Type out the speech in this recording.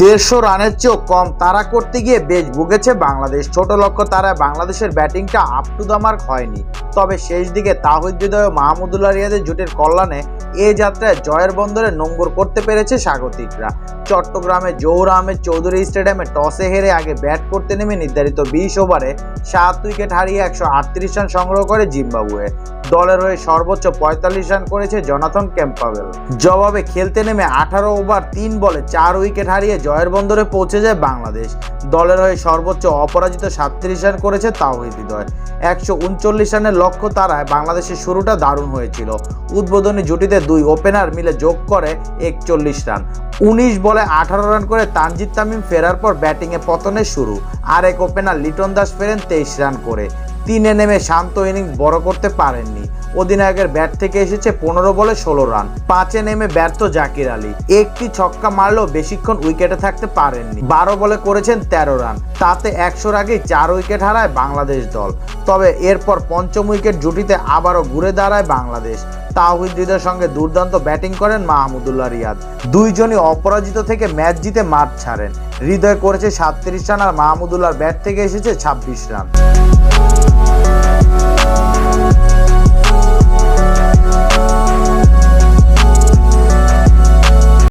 দেড়শো রানের চেয়েও কম তারা করতে গিয়ে বেশ ভুগেছে বাংলাদেশ। ছোট লক্ষ্য তারা বাংলাদেশের ব্যাটিংটা আপ টু দ্য মার্ক হয়নি। তবে শেষ দিকে তাহিদ হৃদয় ও মাহমুদুল্লাহ রিয়াদের জুটের কল্যাণে এ যাত্রায় জয়ের বন্দরে নোঙ্গর করতে পেরেছে স্বাগতিকরা। চট্টগ্রামে জৌর আহমেদ চৌধুরী স্টেডিয়ামে টসে হেরে আগে ব্যাট করতে নেমে নির্ধারিত বিশ ওভারে সাত উইকেট হারিয়ে একশো আটত্রিশ রান সংগ্রহ করে জিম্বাবুয়ে। দলের হয়ে সর্বোচ্চ পঁয়তাল্লিশ রান করেছে জনাথন ক্যাম্পাবেল। জবাবে খেলতে নেমে আঠারো ওভার তিন বলে চার উইকেট হারিয়ে জয়ের বন্দরে পৌঁছে যায় বাংলাদেশ। দলের হয়ে সর্বোচ্চ অপরাজিত সাতত্রিশ রান করেছে তাওহিদ হৃদয়। একশো উনচল্লিশ রানের লক্ষ্য তারায় বাংলাদেশের শুরুটা দারুণ হয়েছিল। উদ্বোধনী জুটিতে দুই ওপেনার মিলে যোগ করে একচল্লিশ রান। উনিশ বলে আঠারো রান করে তানজিদ তামিম ফেরার পর ব্যাটিংয়ে পতনের শুরু। আর এক ওপেনার লিটন দাস ফেরেন তেইশ রান করে। তিনে নেমে শান্ত ইনিংস বড় করতে পারেননি। অধিনায়কের ব্যাট থেকে এসেছে পনেরো বলে ষোলো রান। পাঁচে নেমে ব্যর্থ জাকির আলী। একটি ছক্কা মারলেও বেশিক্ষণ উইকেটে থাকতে পারেননি। বারো বলে করেছেন তেরো রান। তাতে একশোর আগেই চার উইকেট হারায় বাংলাদেশ দল। তবে এরপর পঞ্চম উইকেট জুটিতে আবারও ঘুরে দাঁড়ায় বাংলাদেশ। তাহিদ সঙ্গে দুর্দান্ত ব্যাটিং করেন মাহমুদুল্লাহ রিয়াদ। দুইজনই অপরাজিত থেকে ম্যাচ জিতে মাঠ ছাড়েন। হৃদয় করেছে সাতত্রিশ রান আর মাহমুদুল্লাহর ব্যাট থেকে এসেছে ছাব্বিশ রান।